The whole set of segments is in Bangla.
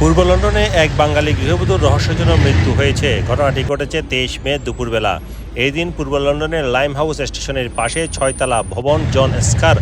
পূর্ব লন্ডনে এক বাঙালি গৃহবধূর রহস্যজনক মৃত্যু হয়েছে। ঘটনাটি ঘটেছে তেইশ মে দুপুরবেলা। এই দিন পূর্ব লন্ডনের লাইম হাউস স্টেশনের পাশে ছয়তলা ভবন জন স্কার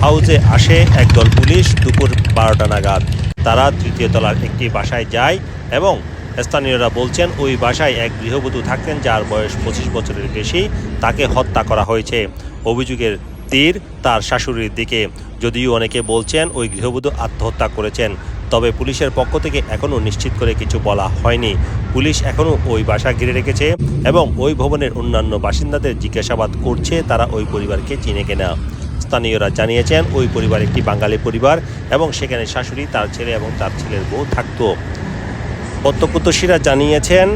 হাউসে আসে একদল পুলিশ দুপুর বারোটা নাগাদ। তারা তৃতীয় তলার একটি বাসায় যায় এবং স্থানীয়রা বলছেন, ওই বাসায় এক গৃহবধূ থাকতেন যার বয়স পঁচিশ বছরের বেশি। তাকে হত্যা করা হয়েছে। অভিযোগের তীর তার শাশুড়ির দিকে। যদিও অনেকে বলছেন, ওই গৃহবধূ আত্মহত্যা করেছেন। তবে পুলিশের পক্ষ থেকে এখনও নিশ্চিত করে কিছু বলা হয়নি। পুলিশ এখনও ওই বাসা ঘিরে রেখেছে এবং ওই ভবনের অন্যান্য বাসিন্দাদের জিজ্ঞাসাবাদ করছে, তারা ওই পরিবারকে চিনে কেনা। স্থানীয়রা জানিয়েছেন, ওই পরিবার একটি বাঙালি পরিবার এবং সেখানে শাশুড়ি, তার ছেলে এবং তার ছেলের বউ থাকতো। প্রত্যক্ষদর্শীরা জানিয়েছেন,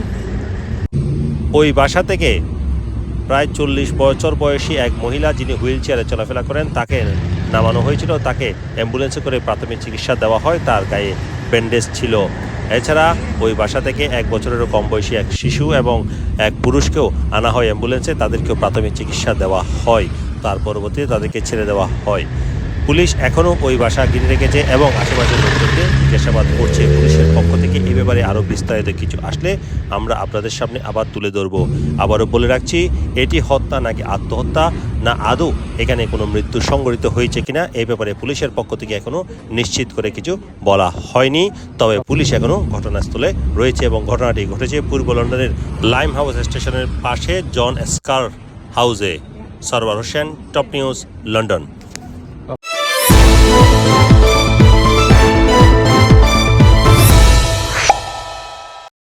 ওই বাসা থেকে প্রায় চল্লিশ বছর বয়সী এক মহিলা যিনি হুইল চেয়ারে চলাফেরা করেন, তাকে নামানো হয়েছিল। তাকে অ্যাম্বুলেন্সে করে প্রাথমিক চিকিৎসা দেওয়া হয়। তার গায়ে ব্যান্ডেজ ছিল। এছাড়া ওই বাসা থেকে এক বছরেরও কম বয়সী এক শিশু এবং এক পুরুষকেও আনা হয় অ্যাম্বুলেন্সে। তাদেরকেও প্রাথমিক চিকিৎসা দেওয়া হয়। তার পরবর্তীতে তাদেরকে ছেড়ে দেওয়া হয়। পুলিশ এখনও ওই বাসা ঘিরে রেখেছে এবং আশেপাশের লোকজনকে জিজ্ঞাসাবাদ করছে। পুলিশের পক্ষ থেকে এ ব্যাপারে আরও বিস্তারিত কিছু আসলে আমরা আপনাদের সামনে আবার তুলে ধরবো। আবারও বলে রাখছি, এটি হত্যা নাকি আত্মহত্যা? না আদৌ এখানে কোনো মৃত্যু সংঘটিত হয়েছে কিনা এই ব্যাপারে পুলিশের পক্ষ থেকে এখনও নিশ্চিত করে কিছু বলা হয়নি। তবে পুলিশ এখনও ঘটনাস্থলে রয়েছে এবং ঘটনাটি ঘটেছে পূর্ব লন্ডনের লাইম হাউস স্টেশনের পাশে জন স্কার হাউসে। Sarwar Hossain, top news, London.